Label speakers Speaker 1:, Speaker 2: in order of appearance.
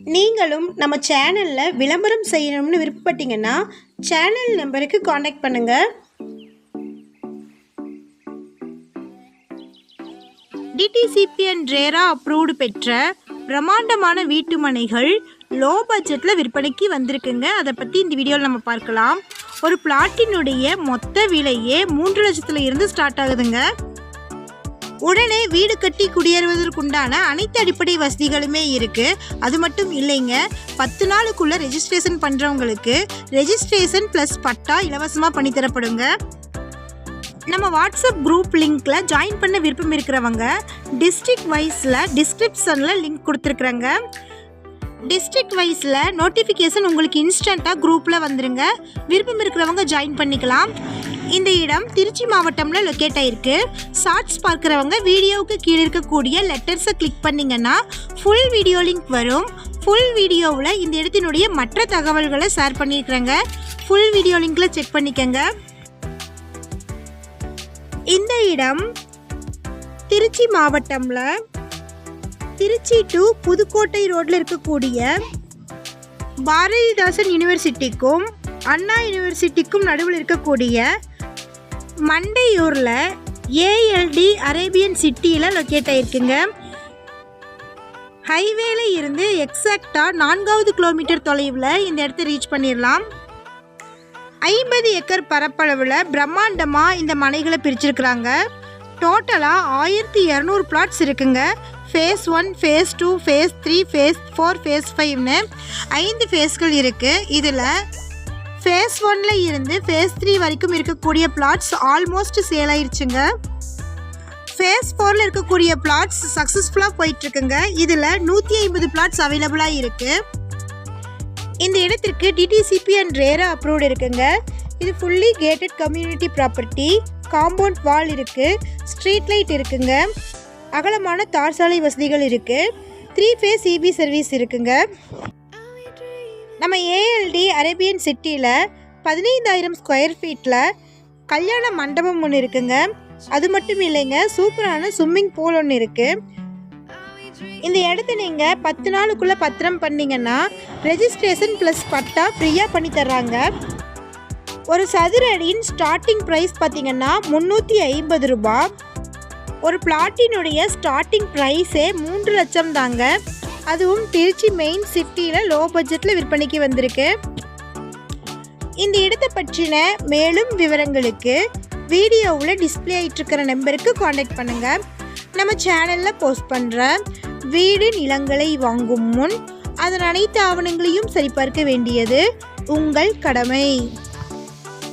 Speaker 1: நீங்களும் நம்ம சேனலில் விளம்பரம் செய்யணும்னு விருப்பப்பட்டீங்கன்னா சேனல் நம்பருக்கு காண்டாக்ட் பண்ணுங்கள் டிடிசிபி அண்ட் ரேரா அப்ரூவ்டு பெற்ற பிரம்மாண்டமான வீட்டு மனைகள் லோ பட்ஜெட்டில் விற்பனைக்கு வந்திருக்குங்க. அதை பற்றி இந்த வீடியோவில் நம்ம பார்க்கலாம். ஒரு பிளாட்டினுடைய மொத்த விலையே மூன்று லட்சத்தில் இருந்து ஸ்டார்ட் ஆகுதுங்க. உடனே வீடு கட்டி குடியேறுவதற்குண்டான அனைத்து அடிப்படை வசதிகளுமே இருக்கு. அது மட்டும் இல்லைங்க பத்து நாளுக்குள்ள ரெஜிஸ்ட்ரேஷன் பண்றவங்களுக்கு ரெஜிஸ்ட்ரேஷன் ப்ளஸ் பட்டா இலவசமாக பண்ணி தரப்படுங்க. நம்ம வாட்ஸ்அப் குரூப் லிங்க்ல ஜாயின் பண்ண விருப்பம் இருக்கிறவங்க டிஸ்ட்ரிக்ட் வைஸில் டிஸ்கிரிப்ஷனில் லிங்க் கொடுத்துருக்குறேங்க. டிஸ்ட்ரிக்ட் வைஸில் நோட்டிஃபிகேஷன் உங்களுக்கு இன்ஸ்டண்ட்டாக குரூப்பில் வந்துருங்க. விருப்பம் இருக்கிறவங்க ஜாயின் பண்ணிக்கலாம். இந்த இடம் திருச்சி மாவட்டம்ல லொக்கேட் ஆயிருக்கு. ஷார்ட்ஸ் பார்க்குறவங்க வீடியோவுக்கு கீழே இருக்கக்கூடிய லெட்டர்ஸை கிளிக் பண்ணிங்கன்னா ஃபுல் வீடியோ லிங்க் வரும். ஃபுல் வீடியோவில் இந்த இடத்தினுடைய மற்ற தகவல்களை ஷேர் பண்ணியிருக்கிறேங்க. ஃபுல் வீடியோ லிங்க்கில் செக் பண்ணிக்கங்க. இந்த இடம் திருச்சி மாவட்டம்ல திருச்சி டு புதுக்கோட்டை ரோட்ல இருக்கக்கூடிய பாரதிதாசன் யூனிவர்சிட்டிக்கும் அண்ணா யூனிவர்சிட்டிக்கும் நடுவில் இருக்கக்கூடிய மண்டையூரில் ஏஎல்டி அரேபியன் சிட்டியில் லொக்கேட் ஆகிருக்குங்க ஹைவேல இருந்து எக்ஸாக்டாக நான்காவது கிலோமீட்டர் தொலைவில் இந்த இடத்த ரீச் பண்ணிடலாம். ஐம்பது ஏக்கர் பரப்பளவில் பிரம்மாண்டமாக இந்த மனைகளை பிரிச்சிருக்கிறாங்க. டோட்டலாக ஆயிரத்தி இரநூறு பிளாட்ஸ் இருக்குங்க. Phase one phase two phase three phase four phase ஃபைவ்னு ஐந்து ஃபேஸ்கள் இருக்குது இதில் ஃபேஸ் ஒன்ல இருந்து ஃபேஸ் த்ரீ வரைக்கும் இருக்கக்கூடிய பிளாட்ஸ் ஆல்மோஸ்ட் சேல் ஆயிடுச்சுங்க ஃபேஸ் ஃபோரில் இருக்கக்கூடிய பிளாட்ஸ் சக்ஸஸ்ஃபுல்லாக போயிட்டுருக்குங்க. இதில் நூற்றி ஐம்பது பிளாட்ஸ் அவைலபிளாக இருக்குது இந்த இடத்திற்கு டிடிசிபி அண்ட் ரேரா அப்ரூவ்டு இருக்குங்க. இது fully gated community property compound wall இருக்குது ஸ்ட்ரீட் லைட் இருக்குங்க. அகலமான தார் சாலை வசதிகள் இருக்குது த்ரீ ஃபேஸ் இபி சர்வீஸ் இருக்குங்க. நம்ம ஏஎல்டி அரேபியன் சிட்டியில் பதினைந்தாயிரம் ஸ்கொயர் ஃபீட்டில் கல்யாண மண்டபம் ஒன்று இருக்குங்க. அது மட்டும் இல்லைங்க சூப்பரான ஸ்விம்மிங் பூல் ஒன்று இருக்குது இந்த இடத்த நீங்கள் பத்து நாளுக்குள்ளே பத்திரம் பண்ணிங்கன்னா ரெஜிஸ்ட்ரேஷன் ப்ளஸ் பட்டா ஃப்ரீயாக பண்ணி தர்றாங்க. ஒரு சதுர அடியின் ஸ்டார்டிங் ப்ரைஸ் பார்த்தீங்கன்னா முந்நூற்றி ஐம்பது ரூபாய் ஒரு பிளாட்டினுடைய ஸ்டார்டிங் ப்ரைஸே மூன்று லட்சம் தாங்க. அதுவும் திருச்சி மெயின் சிட்டியில் லோ பட்ஜெட்டில் விற்பனைக்கு வந்திருக்கு. இந்த இடத்தை பற்றின மேலும் விவரங்களுக்கு வீடியோவில் டிஸ்பிளே ஆகிட்டு இருக்கிற நம்பருக்கு காண்டாக்ட் பண்ணுங்கள் நம்ம சேனலில் போஸ்ட் பண்ணுற வீடு நிலங்களை வாங்கும் முன் அதன் அனைத்து ஆவணங்களையும் சரிபார்க்க வேண்டியது உங்கள் கடமை.